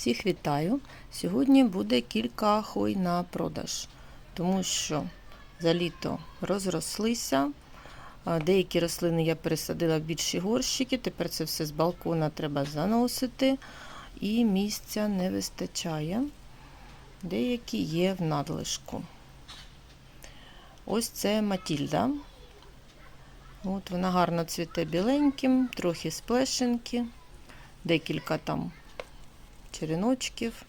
Всіх вітаю! Сьогодні буде кілька хой на продаж, тому що за літо розрослися. Деякі рослини я пересадила в більші горщики. Тепер це все з балкона треба заносити, і місця не вистачає. Деякі є в надлишку. Ось це Матільда. От Вона гарно цвіте біленьким, трохи сплешинки, декілька там череночків.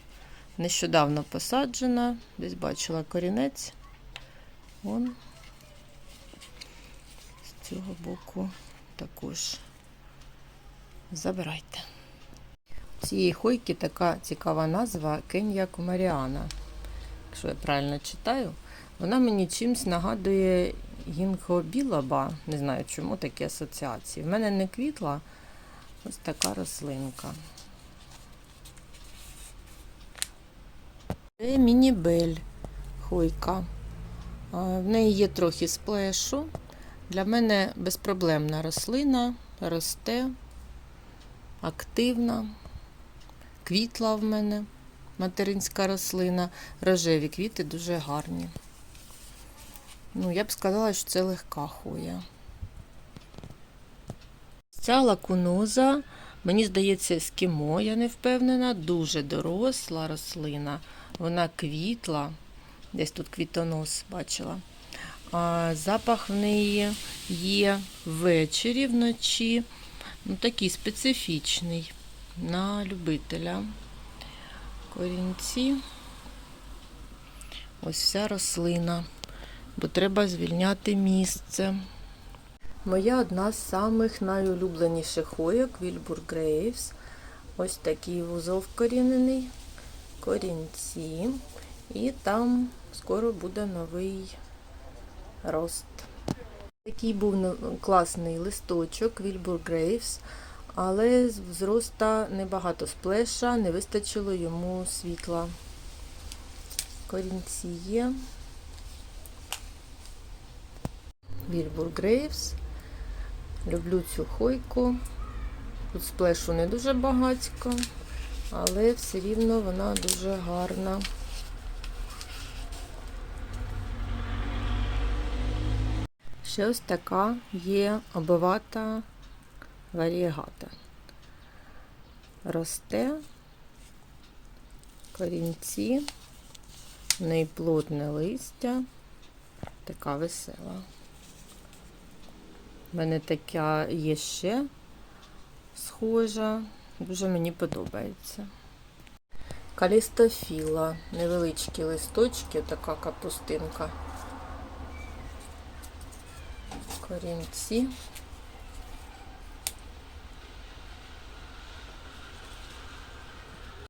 Нещодавно посаджена, десь бачила корінець. Вон з цього боку також забирайте. У цієї хойки така цікава назва Кенія Комаріана. Якщо я правильно читаю, вона мені чимось нагадує гінго білаба. Не знаю, чому такі асоціації. В мене не квітла ось така рослинка. Це мінібель хойка. В неї є трохи сплешу. Для мене безпроблемна рослина, росте, активна, квітла в мене, материнська рослина, рожеві квіти дуже гарні. Ну, я б сказала, що це легка хоя. Ця лакуноза, мені здається, ескімо, я не впевнена, дуже доросла рослина. Вона квітла, десь тут квітонос бачила. А запах в неї є ввечері, вночі. Ну, такий специфічний на любителя. Корінці. Ось вся рослина, бо треба звільняти місце. Моя одна з самих найулюбленіших хойок Вільбур Грейвс. Ось такий вузол вкорінений, корінці. І там скоро буде новий рост. Такий був класний листочок Вільбур Грейвс, але зроста небагато сплеша, не вистачило йому світла. Корінці є. Вільбур Грейвс. Люблю цю хойку. Тут сплешу не дуже багатько, але все рівно вона дуже гарна. Ще ось така є обивата варієгата. Росте корінці, в неї плотне листя, така весела. У мене така є ще схожа, дуже мені подобається. Калістофіла, невеличкі листочки, така капустинка. Корінці.